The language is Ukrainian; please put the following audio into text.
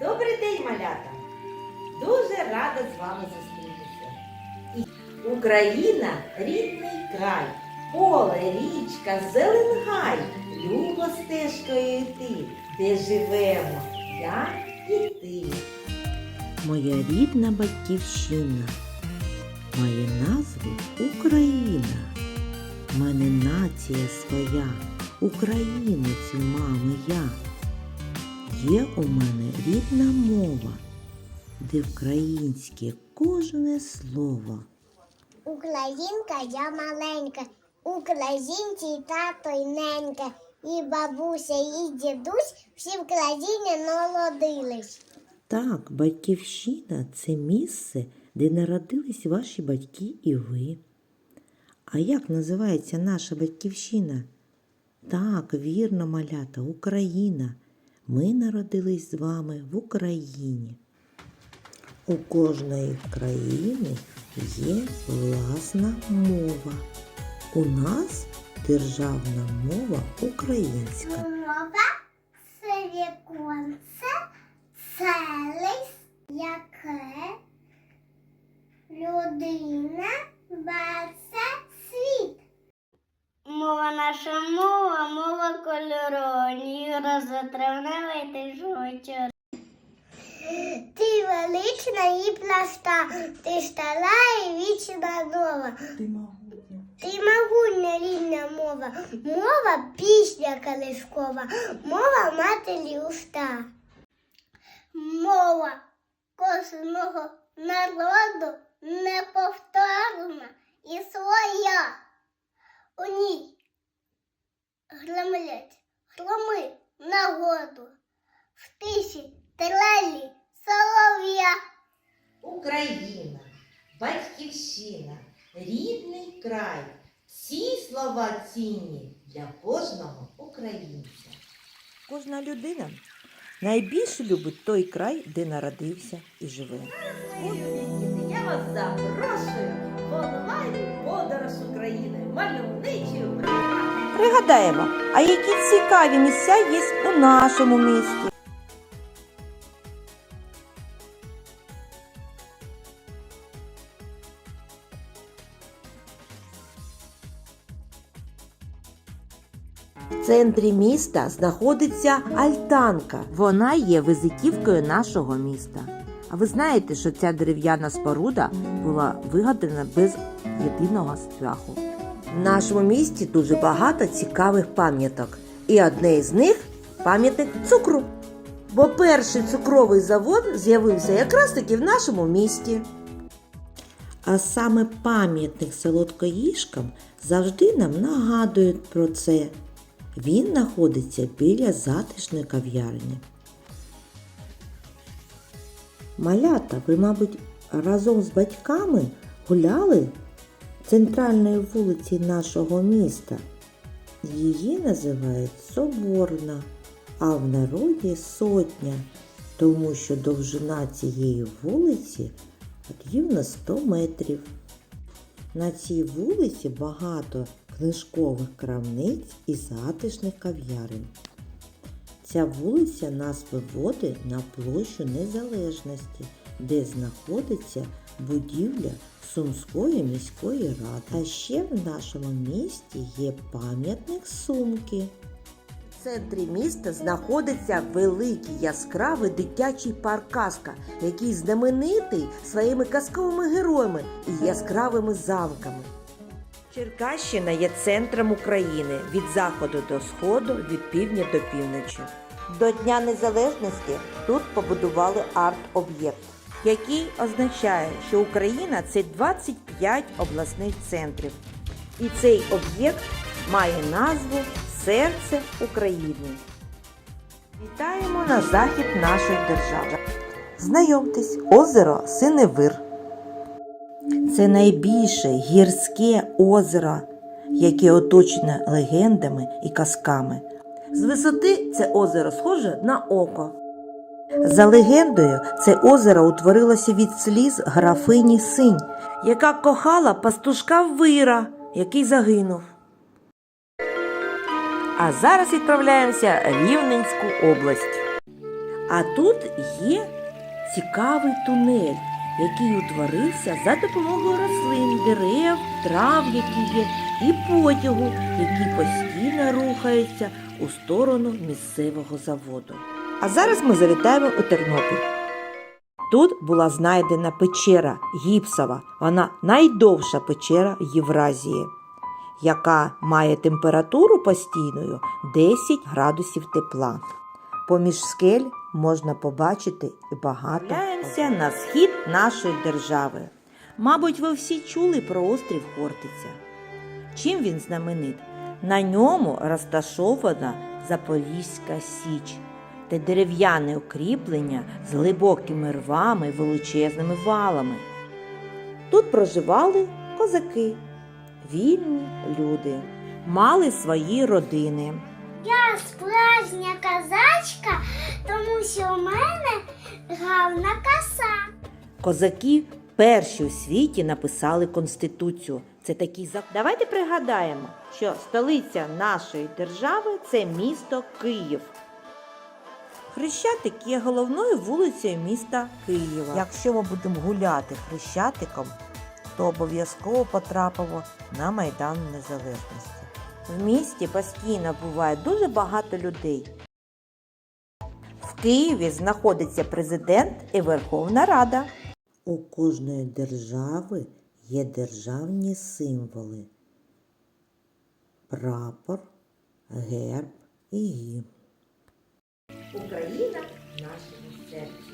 Добрий день, малята! Дуже рада з вами зустрітися. Україна рідний край, поле, річка, зелен гай, любо стежкою йти, де живемо я і ти. Моя рідна батьківщина має назву Україна. Мене нація своя, українець мами я. Є у мене рідна мова, де українське кожне слово. Українка я маленька, українці і тато і ненька, і бабуся, і дідусь всі в країні народились. Так, батьківщина це місце, де народились ваші батьки і ви. А як називається наша батьківщина? Так, вірно, малята, Україна. Ми народились з вами в Україні. У кожної країни є власна мова. У нас державна мова українська. Мова це віконце, це яке людина бачить світ. Мова наша мова, мова травневий ти. Ти велична і пласта, ти стара і вічна нова. Ти могутня рідна мова, мова пісня колискова, мова матері уста. Мова кожного народу неповторна і своя. У ній гремлять громи нагоду, в тиші трелі солов'я. Україна, батьківщина, рідний край. Ці слова цінні для кожного українця. Кожна людина найбільше любить той край, де народився і живе. Я вас запрошую в онлайн подорож Україною, мальовничою. Пригадаємо, а які цікаві місця є у нашому місті. В центрі міста знаходиться альтанка. Вона є визитівкою нашого міста. А ви знаєте, що ця дерев'яна споруда була вигадана без єдиного цвяху. В нашому місті дуже багато цікавих пам'яток. І одне із них пам'ятник цукру. Бо перший цукровий завод з'явився якраз таки в нашому місті. А саме пам'ятник солодкоїжкам завжди нам нагадують про це. Він знаходиться біля затишної кав'ярні. Малята, ви, мабуть, разом з батьками гуляли центральною вулиці нашого міста. Її називають Соборна, а в народі сотня, тому що довжина цієї вулиці рівно 100 метрів. На цій вулиці багато книжкових крамниць і затишних кав'ярень. Ця вулиця нас виводить на площу Незалежності, де знаходиться будівля Сумської міської ради. А ще в нашому місті є пам'ятник сумки. В центрі міста знаходиться великий яскравий дитячий парк казка, який знаменитий своїми казковими героями і яскравими замками. Черкащина є центром України від заходу до сходу, від півдня до півночі. До Дня Незалежності тут побудували арт-об'єкт, який означає, що Україна це 25 обласних центрів. І цей об'єкт має назву Серце України. Вітаємо на захід нашої держави. Знайомтесь, озеро Синевир. Це найбільше гірське озеро, яке оточене легендами і казками. З висоти це озеро схоже на око. За легендою, це озеро утворилося від сліз графині Синь, яка кохала пастушка Вира, який загинув. А зараз відправляємося в Рівненську область. А тут є цікавий тунель, який утворився за допомогою рослин, дерев, трав, які є, і потягу, який постійно рухається у сторону місцевого заводу. А зараз ми завітаємо у Тернопіль. Тут була знайдена печера гіпсова, вона найдовша печера Євразії, яка має температуру постійною 10 градусів тепла. Поміж скель можна побачити і багато. Глянемося на схід нашої держави. Мабуть, ви всі чули про острів Хортиця. Чим він знаменит? На ньому розташована Запорізька Січ та дерев'яне укріплення з глибокими рвами і величезними валами. Тут проживали козаки, вільні люди, мали свої родини. Я справжня казачка, тому що у мене гарна коса. Козаки перші у світі написали конституцію. Це такий зак... Давайте пригадаємо, що столиця нашої держави це місто Київ. Хрещатик є головною вулицею міста Києва. Якщо ми будемо гуляти хрещатиком, то обов'язково потрапимо на Майдан Незалежності. В місті постійно буває дуже багато людей. В Києві знаходиться президент і Верховна Рада. У кожної держави є державні символи: прапор, герб і гімн. Україна в нашому серці.